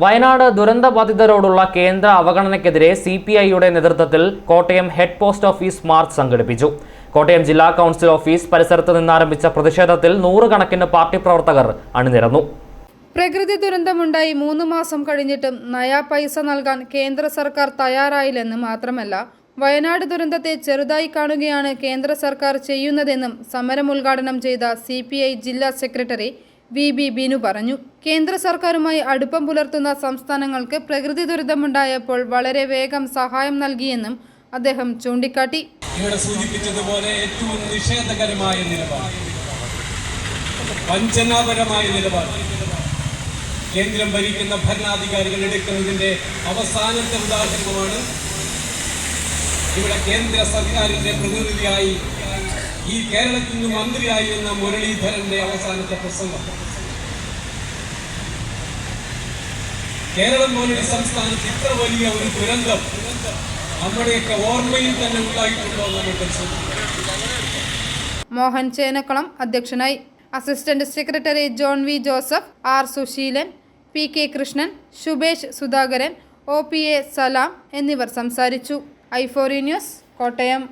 വയനാട് ദുരന്ത ബാധിതരോടുള്ള കേന്ദ്ര അവഗണനയ്ക്കെതിരെ C P ഐയുടെ നേതൃത്വത്തിൽ Kottayam head post office march സംഘടിപ്പിച്ചു. കോട്ടയം ജില്ലാ കൗൺസിൽ ഓഫീസ് പരിസരത്ത് നിന്നാരംഭിച്ച പ്രതിഷേധത്തിൽ നൂറുകണക്കിന് പാർട്ടി പ്രവർത്തകർ അണിനിരന്നു. പ്രകൃതി ദുരന്തമുണ്ടായി മൂന്ന് മാസം കഴിഞ്ഞിട്ടും നയാ പൈസ നൽകാൻ കേന്ദ്ര സർക്കാർ തയ്യാറായില്ലെന്ന് മാത്രമല്ല വയനാട് ദുരന്തത്തെ ചെറുതായി കാണുകയാണ് കേന്ദ്ര സർക്കാർ ചെയ്യുന്നതെന്നും സമരം ഉദ്ഘാടനം ചെയ്ത സി ജില്ലാ സെക്രട്ടറി വി ബി ബിനു പറഞ്ഞു. കേന്ദ്ര സർക്കാരുമായി അടുപ്പം പുലർത്തുന്ന സംസ്ഥാനങ്ങൾക്ക് പ്രകൃതി ദുരിതമുണ്ടായപ്പോൾ വളരെ വേഗം സഹായം നൽകിയെന്നും അദ്ദേഹം ചൂണ്ടിക്കാട്ടി. ഇവിടെ സൂചിപ്പിച്ചതുപോലെ ഏറ്റവും നിഷേധകരമായ നിലപാട്. വഞ്ചനാപരമായ നിലപാട്. കേന്ദ്രം ഭരിക്കുന്ന ഭരണാധികാരികൾ എടുക്കുന്നതിന്റെ അവസാനത്തെ ഉദാഹരണമാണ് ഇവിടെ കേന്ദ്ര സർക്കാരിന്റെ പ്രതിനിധിയായി ഈ കേരളത്തിന് മന്ത്രിയായി മന്ത്രിയായിരുന്ന മുരളീധരന്റെ അവസാനത്തെ പ്രസംഗം. കേരളം പോലൊരു സംസ്ഥാനത്ത് ഇത്ര വലിയ ഒരു ദുരന്തം നമ്മുടെയൊക്കെ ഓർമ്മയിൽ തന്നെ ഉണ്ടായിട്ടുണ്ടോ നമ്മൾ മോഹൻ ചേനക്കളം അധ്യക്ഷനായി. Assistant secretary John V Joseph R Susheelan P K Krishnan Shubhesh Sudhakaran O P A Salam എന്നിവർ സംസാരിച്ചു. ഐഫോറി ന്യൂസ് കോട്ടയം.